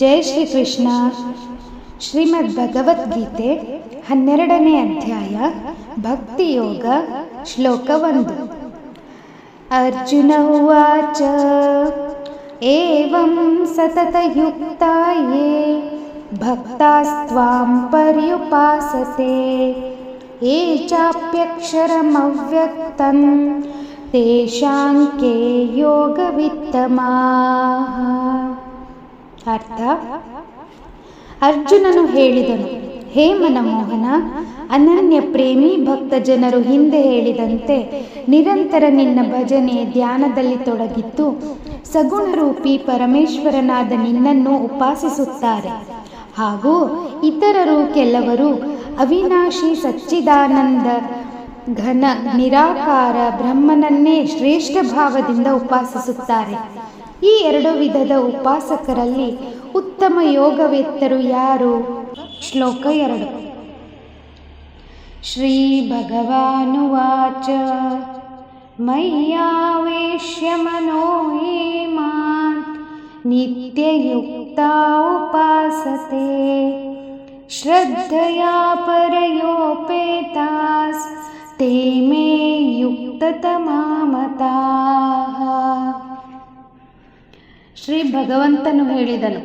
ಜೈ ಶ್ರೀ ಕೃಷ್ಣ ಶ್ರೀಮದ್ ಭಗವದ್ಗೀತೆ ಹನ್ನೆರಡನೇ ಅಧ್ಯಾಯ ಭಕ್ತಿಯೋಗ ಶ್ಲೋಕ ಒಂದು ಅರ್ಜುನ ಉವಾಚ ಏವಂ ಸತತಯುಕ್ತಾ ಯೇ ಭಕ್ತಾಸ್ತ್ವಾಂ ಪರ್ಯುಪಾಸತೆ ये चाप्यक्षरमव्यक्तं तेषां के ಯೋಗವಿತ್ತಮಾಹ ಅರ್ಥ? ಅರ್ಜುನನು ಹೇಳಿದನು, ಹೇ ಮನಮೋಹನ, ಅನನ್ಯ ಪ್ರೇಮಿ ಭಕ್ತ ಜನರು ಹಿಂದೆ ಹೇಳಿದಂತೆ ನಿರಂತರ ನಿನ್ನ ಭಜನೆ ಧ್ಯಾನದಲ್ಲಿ ತೊಡಗಿದ್ದು ಸಗುಣರೂಪಿ ಪರಮೇಶ್ವರನಾದ ನಿನ್ನನ್ನು ಉಪಾಸಿಸುತ್ತಾರೆ. ಹಾಗೂ ಇತರರು ಕೆಲವರು ಅವಿನಾಶಿ ಸಚ್ಚಿದಾನಂದ ಘನ ನಿರಾಕಾರ ಬ್ರಹ್ಮನನ್ನೇ ಶ್ರೇಷ್ಠ ಭಾವದಿಂದ ಉಪಾಸಿಸುತ್ತಾರೆ. ಈ ಎರಡು ವಿಧದ ಉಪಾಸಕರಲ್ಲಿ ಉತ್ತಮ ಯೋಗವೇತ್ತರು ಯಾರು? ಶ್ಲೋಕ ಎರಡು. ಶ್ರೀ ಭಗವಾನುವಾಚ. ಮಯ್ಯಾವೇಶ್ಯ ಮನೋ ಯೇ ಮಾಂ ನಿತ್ಯಯುಕ್ತಾ ಉಪಾಸತೆ ಶ್ರದ್ಧೆಯ ಪರಯೋಪೇತಾಸ್. ಮೇ ಯುಕ್ತತಮಾಮತಾಃ. ಶ್ರೀ ಭಗವಂತನು ಹೇಳಿದನು,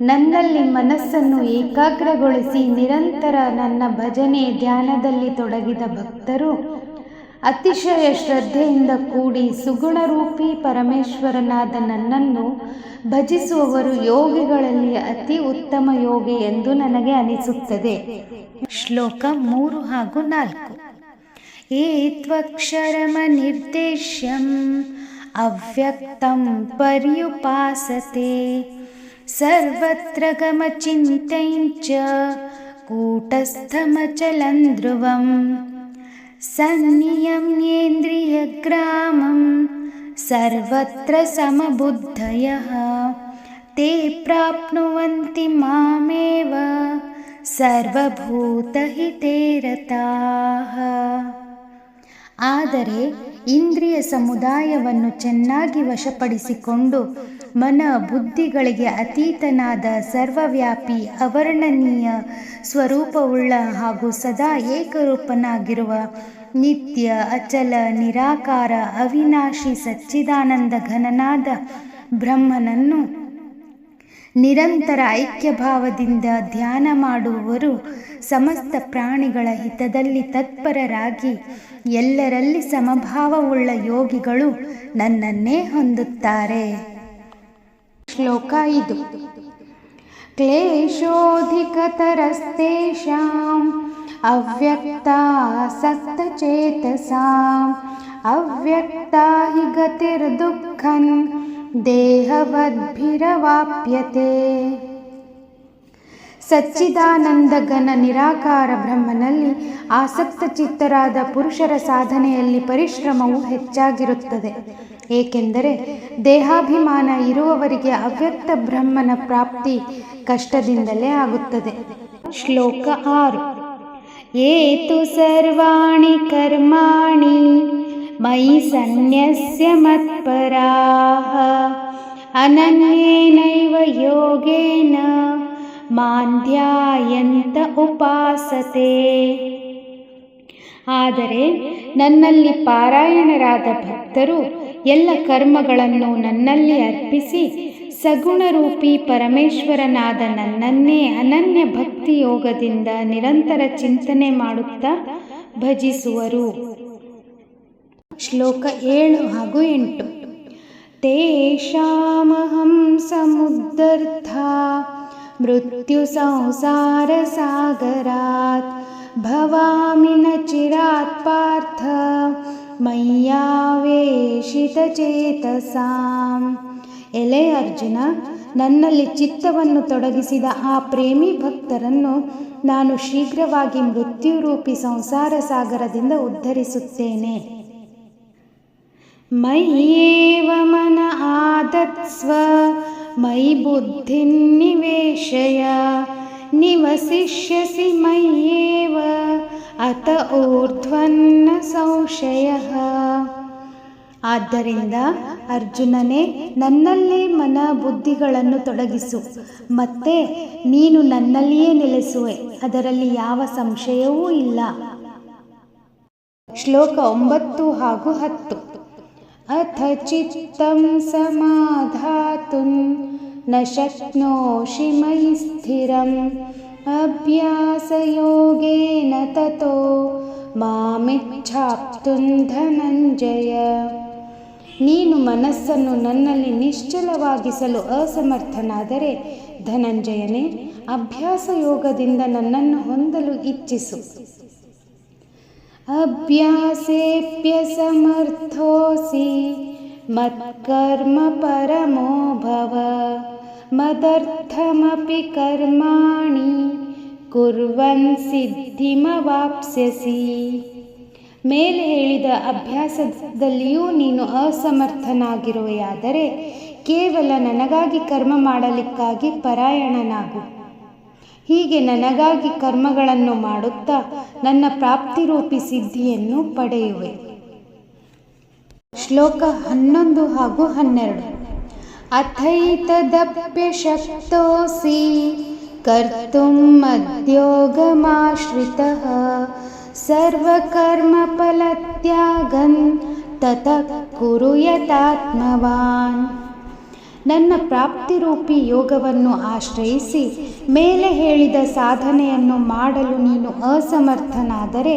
ನನ್ನಲ್ಲಿ ಮನಸ್ಸನ್ನು ಏಕಾಗ್ರಗೊಳಿಸಿ ನಿರಂತರ ನನ್ನ ಭಜನೆ ಧ್ಯಾನದಲ್ಲಿ ತೊಡಗಿದ ಭಕ್ತರು ಅತಿಶಯ ಶ್ರದ್ಧೆಯಿಂದ ಕೂಡಿ ಸುಗುಣರೂಪಿ ಪರಮೇಶ್ವರನಾದ ನನ್ನನ್ನು ಭಜಿಸುವವರು ಯೋಗಿಗಳಲ್ಲಿ ಅತಿ ಉತ್ತಮ ಯೋಗಿ ಎಂದು ನನಗೆ ಅನಿಸುತ್ತದೆ. ಶ್ಲೋಕ ಮೂರು ಹಾಗೂ ನಾಲ್ಕು ಏತ್ವಕ್ಷರಮ ನಿರ್ದೇಶ್ಯಂ अव्यक्तं पर्युपासते। सर्वत्र गमचिन्तञ्च कूटस्थमचलन्ध्रुवं सन्नियम्येन्द्रियग्रामं सर्वत्र समबुद्धयः। ते प्राप्नुवन्ति मामेव। सर्वभूतहिते रताः। ಆದರೆ ಇಂದ್ರಿಯ ಸಮುದಾಯವನ್ನು ಚೆನ್ನಾಗಿ ವಶಪಡಿಸಿಕೊಂಡು ಮನ ಬುದ್ಧಿಗಳಿಗೆ ಅತೀತನಾದ ಸರ್ವವ್ಯಾಪಿ, ಅವರ್ಣನೀಯ ಸ್ವರೂಪವುಳ್ಳ ಹಾಗೂ ಸದಾ ಏಕರೂಪನಾಗಿರುವ ನಿತ್ಯ, ಅಚಲ, ನಿರಾಕಾರ, ಅವಿನಾಶಿ ಸಚ್ಚಿದಾನಂದ ಘನನಾದ ಬ್ರಹ್ಮನನ್ನು ನಿರಂತರ ಐಕ್ಯಭಾವದಿಂದ ಧ್ಯಾನ ಮಾಡುವವರು ಸಮಸ್ತ ಪ್ರಾಣಿಗಳ ಹಿತದಲ್ಲಿ ತತ್ಪರರಾಗಿ ಎಲ್ಲರಲ್ಲಿ ಸಮಭಾವವುಳ್ಳ ಯೋಗಿಗಳು ನನ್ನನ್ನೇ ಹೊಂದುತ್ತಾರೆ. ಶ್ಲೋಕ ಇದು ಕ್ಲೇಶೋಧಿಕತರಸ್ತೇಷಾಂ ಅವ್ಯಕ್ತಾಸಕ್ತಚೇತಸಾಂ ಅವ್ಯಕ್ತಾ ಹಿ ಗತಿರ್ದುಃಖಂ ದೇಹವದ್ಭಿರವಾಪ್ಯತೆ. ಸಚ್ಚಿದಾನಂದಗನ ನಿರಾಕಾರ ಬ್ರಹ್ಮನಲ್ಲಿ ಆಸಕ್ತ ಚಿತ್ತರಾದ ಪುರುಷರ ಸಾಧನೆಯಲ್ಲಿ ಪರಿಶ್ರಮವು ಹೆಚ್ಚಾಗಿರುತ್ತದೆ. ಏಕೆಂದರೆ ದೇಹಾಭಿಮಾನ ಇರುವವರಿಗೆ ಅವ್ಯಕ್ತ ಬ್ರಹ್ಮನ ಪ್ರಾಪ್ತಿ ಕಷ್ಟದಿಂದಲೇ ಆಗುತ್ತದೆ. ಶ್ಲೋಕ ಆರು. ಏತು ಸರ್ವಾಣಿ ಕರ್ಮಾಣಿ ಮಯಿ ಸನ್ಯಸ್ಯ ಮತ್ಪರಾಹ ಅನನ್ಯೇನೈವ ಯೋಗೇನ ಮಾಂಧ್ಯಾಯಂತ ಉಪಾಸತೆ ಆದರೆ ನನ್ನಲ್ಲಿ ಪಾರಾಯಣರಾದ ಭಕ್ತರು ಎಲ್ಲ ಕರ್ಮಗಳನ್ನು ನನ್ನಲ್ಲಿ ಅರ್ಪಿಸಿ ಸಗುಣರೂಪಿ ಪರಮೇಶ್ವರನಾದ ನನ್ನನ್ನೇ ಅನನ್ಯ ಭಕ್ತಿ ಯೋಗದಿಂದ ನಿರಂತರ ಚಿಂತನೆ ಮಾಡುತ್ತಾ ಭಜಿಸುವರು. ಶ್ಲೋಕ ಏಳು ಹಾಗೂ ಎಂಟು. ತೇಷಾಮಹಂ ಸಮುದ್ಧರ್ಥ, ಮೃತ್ಯು ಸಂಸಾರ ಸಾಗರಾತ್, ಭವಾಮಿ ನ ಚಿರಾತ್ ಪಾರ್ಥ ಮಯ್ಯಾವೇಶಿತ ಚೇತಸಾಂ. ಎಲೆ ಅರ್ಜುನ, ನನ್ನಲ್ಲಿ ಚಿತ್ತವನ್ನು ತೊಡಗಿಸಿದ ಆ ಪ್ರೇಮಿ ಭಕ್ತರನ್ನು ನಾನು ಶೀಘ್ರವಾಗಿ ಮೃತ್ಯುರೂಪಿ ಸಂಸಾರ ಸಾಗರದಿಂದ ಉದ್ಧರಿಸುತ್ತೇನೆ. ಮಯ್ಯೇವ ಮನ ಆದತ್ಸ್ವ ಮಯಿ ಬುದ್ಧಿನ್ನಿವೇಶಯ ನಿವಸಿಷ್ಯಸಿ मय्येव ಅತ ಊರ್ಧ್ವನ್ನ ಸಂಶಯ. ಆದ್ದರಿಂದ ಅರ್ಜುನನೇ, ನನ್ನಲ್ಲೇ ಮನ ಬುದ್ಧಿಗಳನ್ನು ತೊಡಗಿಸು. ಮತ್ತೆ ನೀನು ನನ್ನಲ್ಲಿಯೇ ನೆಲೆಸುವೆ, ಅದರಲ್ಲಿ ಯಾವ ಸಂಶಯವೂ ಇಲ್ಲ. ಶ್ಲೋಕ ಒಂಬತ್ತು ಹಾಗೂ ಹತ್ತು. ಅಥ ಚಿತ್ತಂ समाधातुं ನ शक्नोषि ಮಯಿ ಸ್ಥಿರಂ अभ्यासयोगेन ತತೋ मामिच्छाप्तुं ಧನಂಜಯ ನೀನು ಮನಸ್ಸನ್ನು ನನ್ನಲ್ಲಿ ನಿಶ್ಚಲವಾಗಿಸಲು ಅಸಮರ್ಥನಾದರೆ ಧನಂಜಯನೇ ಅಭ್ಯಾಸ ಯೋಗದಿಂದ ನನ್ನನ್ನು ಹೊಂದಲು ಇಚ್ಛಿಸು. ಮತ್ಕರ್ಮ ಪರಮೋ ಭವ ಮದರ್ಥಮಪಿ ಕರ್ಮಾಣಿ ಕುರ್ವನ್ ಸಿದ್ಧಿಮವಾಪ್ಸ್ಯಸಿ ಮೇಲೆ ಹೇಳಿದ ಅಭ್ಯಾಸದಲ್ಲಿಯೂ ನೀನು ಅಸಮರ್ಥನಾಗಿರುವೆಯಾದರೆ ಕೇವಲ ನನಗಾಗಿ ಕರ್ಮ ಮಾಡಲಿಕ್ಕಾಗಿ ಪರಾಯಣನಾಗು. ಹೀಗೆ ನನಗಾಗಿ ಕರ್ಮಗಳನ್ನು ಮಾಡುತ್ತಾ ನನ್ನ ಪ್ರಾಪ್ತಿರೂಪಿ ಸಿದ್ಧಿಯನ್ನು ಪಡೆಯುವೆ. ಶ್ಲೋಕ ಹನ್ನೊಂದು ಹಾಗೂ ಹನ್ನೆರಡು. ಅಥೈತದಪ್ಯಶಕ್ತೋಸಿ ಕರ್ತು ಸರ್ವಕರ್ಮ ಸರ್ವಕರ್ಮಫಲತ್ಯಾಗನ್ ತತ ಕುರು ಯತಾತ್ಮವಾನ್ ನನ್ನ ಪ್ರಾಪ್ತಿರೂಪಿ ಯೋಗವನ್ನು ಆಶ್ರಯಿಸಿ ಮೇಲೆ ಹೇಳಿದ ಸಾಧನೆಯನ್ನು ಮಾಡಲು ನೀನು ಅಸಮರ್ಥನಾದರೆ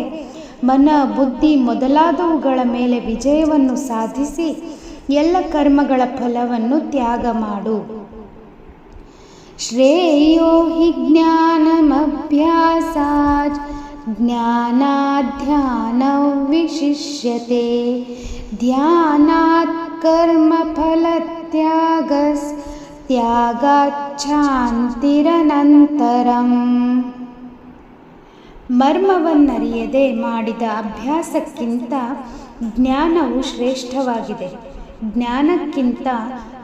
ಮನ, ಬುದ್ಧಿ ಮೊದಲಾದವುಗಳ ಮೇಲೆ ವಿಜಯವನ್ನು ಸಾಧಿಸಿ ಎಲ್ಲ ಕರ್ಮಗಳ ಫಲವನ್ನು ತ್ಯಾಗ ಮಾಡು. ಶ್ರೇಯೋ ಹಿ ಜ್ಞಾನಮಭ್ಯಾಸಾತ್ ಜ್ಞಾನಾಧ್ಯಾನ ವಿಶಿಷ್ಯತೆ. ಧ್ಯಾನಾತ್ ಕರ್ಮಫಲತ್ಯಾಗಸ್ ತ್ಯಾಗಾಚ್ಛಾಂತಿರನಂತರಂ. ಮರ್ಮವನ್ನರಿಯದೆ ಮಾಡಿದ ಅಭ್ಯಾಸಕ್ಕಿಂತ ಜ್ಞಾನವು ಶ್ರೇಷ್ಠವಾಗಿದೆ. ಜ್ಞಾನಕ್ಕಿಂತ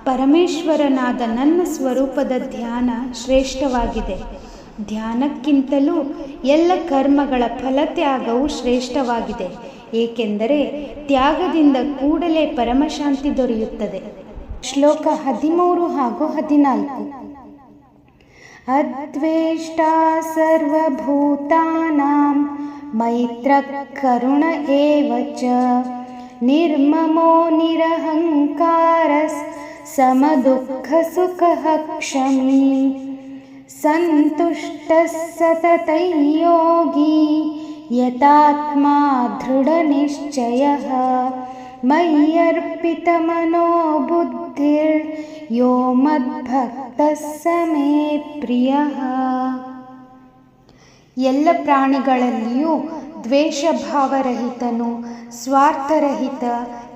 ಪರಮೇಶ್ವರನಾದ ನನ್ನ ಸ್ವರೂಪದ ಧ್ಯಾನ ಶ್ರೇಷ್ಠವಾಗಿದೆ. ಧ್ಯಾನಕ್ಕಿಂತಲೂ ಎಲ್ಲ ಕರ್ಮಗಳ ಫಲತ್ಯಾಗವು ಶ್ರೇಷ್ಠವಾಗಿದೆ. ಏಕೆಂದರೆ ತ್ಯಾಗದಿಂದ ಕೂಡಲೇ ಪರಮಶಾಂತಿ ದೊರೆಯುತ್ತದೆ. ಶ್ಲೋಕ ಹದಿಮೂರು ಹಾಗೂ ಹದಿನಾಲ್ಕು ಅದ್ವೇಷ್ಟ ಸರ್ವಭೂತಾನಾಂ ಮೈತ್ರ ಕರುಣ ಏವ ಚ ನಿರ್ಮಮೋ ನಿರಹಂಕಾರಸ್ ಸಮದುಃಖ ಸುಖ ಕ್ಷಮಿ ಸಂತುಷ್ಟ ಬುದ್ಧಿರ್ ಯೋ ಮದ್ಭಕ್ತಃ ಸ ಮೇ ಪ್ರಿಯಃ ಎಲ್ಲ ಪ್ರಾಣಿಗಳಲ್ಲಿಯೂ ದ್ವೇಷಭಾವರಹಿತನು, ಸ್ವಾರ್ಥರಹಿತ,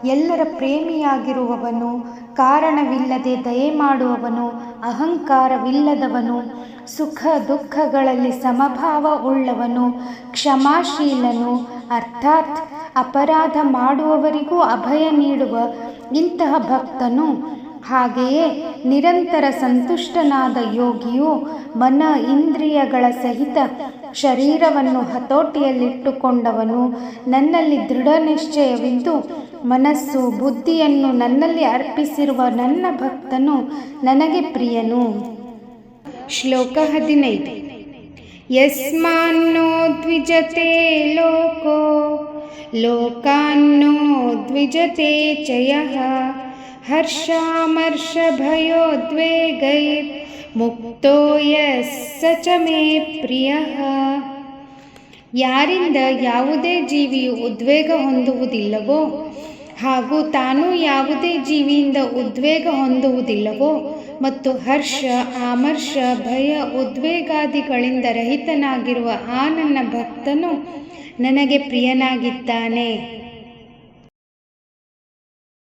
ಎಲ್ಲರ ಪ್ರೇಮಿಯಾಗಿರುವವನು, ಕಾರಣವಿಲ್ಲದೆ ದಯೆ ಮಾಡುವವನು, ಅಹಂಕಾರವಿಲ್ಲದವನು ಸುಖ ದುಃಖಗಳಲ್ಲಿ ಸಮಭಾವ ಉಳ್ಳವನು, ಕ್ಷಮಾಶೀಲನು ಅರ್ಥಾತ್ ಅಪರಾಧ ಮಾಡುವವರಿಗೂ ಅಭಯ ನೀಡುವ ಇಂತಹ ಭಕ್ತನು ಹಾಗೆಯೇ ನಿರಂತರ ಸಂತುಷ್ಟನಾದ ಯೋಗಿಯು ಮನ ಇಂದ್ರಿಯಗಳ ಸಹಿತ ಶರೀರವನ್ನು ಹತೋಟಿಯಲ್ಲಿಟ್ಟುಕೊಂಡವನು. ನನ್ನಲ್ಲಿ ದೃಢ ನಿಶ್ಚಯವಿದ್ದು ಮನಸ್ಸು ಬುದ್ಧಿಯನ್ನು ನನ್ನಲ್ಲಿ ಅರ್ಪಿಸಿರುವ ನನ್ನ ಭಕ್ತನು ನನಗೆ ಪ್ರಿಯನು. ಶ್ಲೋಕ ಹದಿನೈದು. ಯಸ್ಮಾನ್ನೋ ದ್ವಿಜತೆ ಲೋಕೋ ಲೋಕಾನ್ನೋ ದ್ವಿಜತೆ ಚಯಃ ಹರ್ಷಾಮರ್ಷಭಯೋದ್ವೇಗೈರ್ ಮುಕ್ತೋ ಯಸ್ ಸ ಮೇ ಪ್ರಿಯಃ ಯಾರಿಂದ ಯಾವುದೇ ಜೀವಿಯು ಉದ್ವೇಗ ಹೊಂದುವುದಿಲ್ಲವೋ ಹಾಗೂ ತಾನು ಯಾವುದೇ ಜೀವಿಯಿಂದ ಉದ್ವೇಗ ಹೊಂದುವುದಿಲ್ಲವೋ ಮತ್ತು ಹರ್ಷ, ಆಮರ್ಷ, ಭಯ, ಉದ್ವೇಗಾದಿಗಳಿಂದ ರಹಿತನಾಗಿರುವ ಆ ನನ್ನ ಭಕ್ತನು ನನಗೆ ಪ್ರಿಯನಾಗಿದ್ದಾನೆ.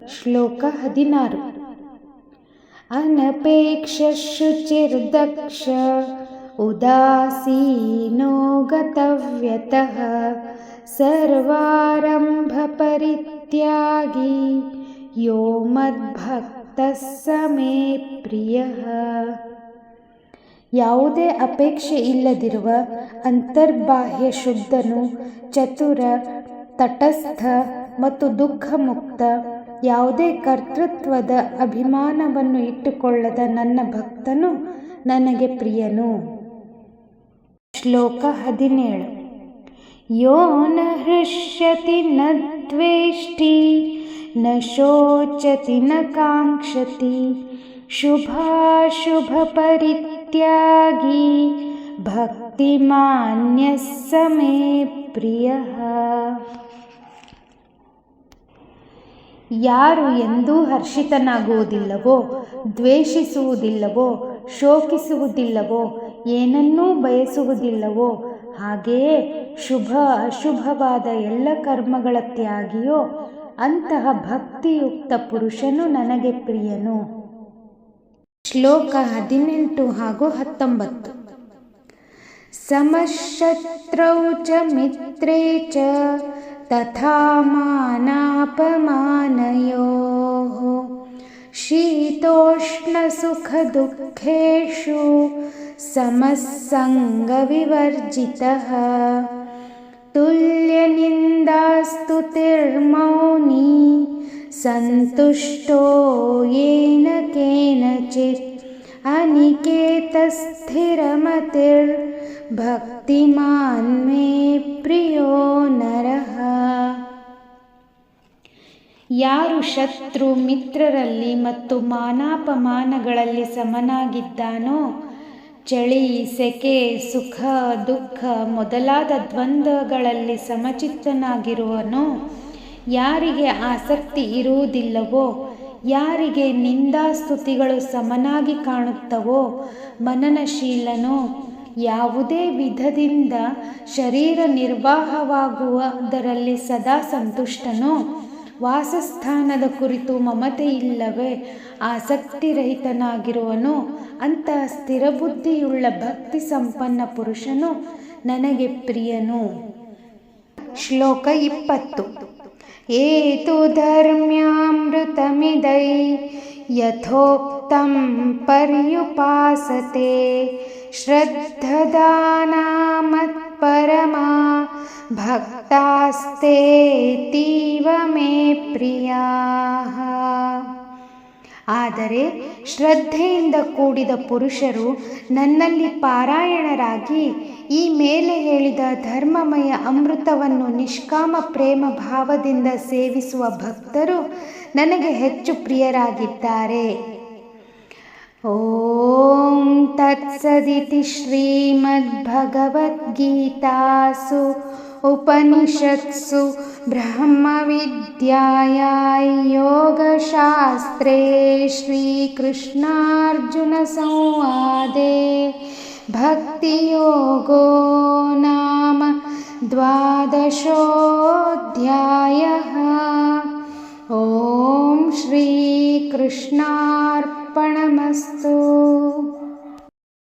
ಶ್ಲೋಕ ಹದಿನಾರು. ಅನಪೇಕ್ಷ ಶುಚಿರ್ದಕ್ಷ ಉದಾಸೀನೋ ಗತವ್ಯತಃ ಸರ್ವಾರಂಭ ಪರಿತ್ಯಾಗಿ ಯೋ ಮದ್ಭಕ್ತಃ ಸಮೇ ಪ್ರಿಯ ಪ್ರಿಯಃ. ಯಾವುದೇ ಅಪೇಕ್ಷೆ ಇಲ್ಲದಿರುವ ಅಂತರ್ಬಾಹ್ಯ ಶುದ್ಧನು, ಚತುರ, ತಟಸ್ಥ ಮತ್ತು ದುಃಖ ಮುಕ್ತ ಯಾವುದೇ ಕರ್ತೃತ್ವದ ಅಭಿಮಾನವನ್ನು ಇಟ್ಟುಕೊಳ್ಳದ ನನ್ನ ಭಕ್ತನು ನನಗೆ ಪ್ರಿಯನು. ಶ್ಲೋಕ ಹದಿನೇಳು. ಯೋ ನ ಹೃಷ್ಯತಿ ನ ದ್ವೇಷ್ಟಿ ನ ಶೋಚತಿ ನ ಕಾಂಕ್ಷತಿ ಶುಭಾಶುಭ ಪರಿತ್ಯಾಗಿ ಭಕ್ತಿಮಾನ್ಯ ಸಮೇ ಪ್ರಿಯ ಯಾರು ಎಂದೂ ಹರ್ಷಿತನಾಗುವುದಿಲ್ಲವೋ, ದ್ವೇಷಿಸುವುದಿಲ್ಲವೋ, ಶೋಕಿಸುವುದಿಲ್ಲವೋ, ಏನನ್ನೂ ಬಯಸುವುದಿಲ್ಲವೋ ಹಾಗೆಯೇ ಶುಭ ಅಶುಭವಾದ ಎಲ್ಲ ಕರ್ಮಗಳ ತ್ಯಾಗಿಯೋ ಅಂತಹ ಭಕ್ತಿಯುಕ್ತ ಪುರುಷನು ನನಗೆ ಪ್ರಿಯನು. ಶ್ಲೋಕ ಹದಿನೆಂಟು ಹಾಗೂ ಹತ್ತೊಂಬತ್ತು. ಸಮಶತ್ರೌ ಚ ಮಿತ್ರೇ ಚ ತಥಾ ಮಾನಾಪಮಾನಯೋಃ. शीतोष्णसुखदुःखेषु समस्सङ्गविवर्जितः तुल्यनिन्दास्तुतिर्मौनी सन्तुष्टो येन केनचित् अनिकेतस्थिरमतिर्भक्तिमान् मे प्रियो नरः ಯಾರು ಶತ್ರು ಮಿತ್ರರಲ್ಲಿ ಮತ್ತು ಮಾನಾಪಮಾನಗಳಲ್ಲಿ ಸಮನಾಗಿದ್ದಾನೋ, ಚಳಿ, ಸೆಕೆ, ಸುಖ, ದುಃಖ ಮೊದಲಾದ ದ್ವಂದ್ವಗಳಲ್ಲಿ ಸಮಚಿತ್ತನಾಗಿರುವನೋ, ಯಾರಿಗೆ ಆಸಕ್ತಿ ಇರುವುದಿಲ್ಲವೋ, ಯಾರಿಗೆ ನಿಂದಾಸ್ತುತಿಗಳು ಸಮನಾಗಿ ಕಾಣುತ್ತವೋ, ಮನನಶೀಲನೋ, ಯಾವುದೇ ವಿಧದಿಂದ ಶರೀರ ನಿರ್ವಾಹವಾಗುವುದರಲ್ಲಿ ಸದಾ ಸಂತುಷ್ಟನೋ ವಾಸಸ್ಥಾನದ ಕುರಿತು ಮಮತೆಯಿಲ್ಲವೇ? ಆಸಕ್ತಿರಹಿತನಾಗಿರುವನು? ಅಂತಹ ಸ್ಥಿರಬುದ್ಧಿಯುಳ್ಳ ಭಕ್ತಿ ಸಂಪನ್ನ ಪುರುಷನು ನನಗೆ ಪ್ರಿಯನು. ಶ್ಲೋಕ ಇಪ್ಪತ್ತು. ಏತು ಧರ್ಮ್ಯಾಮೃತಮಿದೈ ಯಥೋಕ್ತಂ ಪರ್ಯುಪಾಸತೆ. ಶ್ರದ್ಧದಾನಾಮತ್ಪರಮಾ ಭಕ್ತಾಸ್ತೇತೀವ ಮೇ ಪ್ರಿಯಾ ಆದರೆ ಶ್ರದ್ಧೆಯಿಂದ ಕೂಡಿದ ಪುರುಷರು ನನ್ನಲ್ಲಿ ಪಾರಾಯಣರಾಗಿ ಈ ಮೇಲೆ ಹೇಳಿದ ಧರ್ಮಮಯ ಅಮೃತವನ್ನು ನಿಷ್ಕಾಮ ಪ್ರೇಮ ಭಾವದಿಂದ ಸೇವಿಸುವ ಭಕ್ತರು ನನಗೆ ಹೆಚ್ಚು ಪ್ರಿಯರಾಗಿದ್ದಾರೆ. ॐ तत्सदिति श्रीमद्भगवद्गीतासु उपनिषत्सु ब्रह्मविद्याय योगशास्त्रे श्रीकृष्णार्जुनसंवादे भक्तियोगो नाम द्वादशोऽध्यायः। ॐ श्रीकृष्णार् अर्पणमस्तु।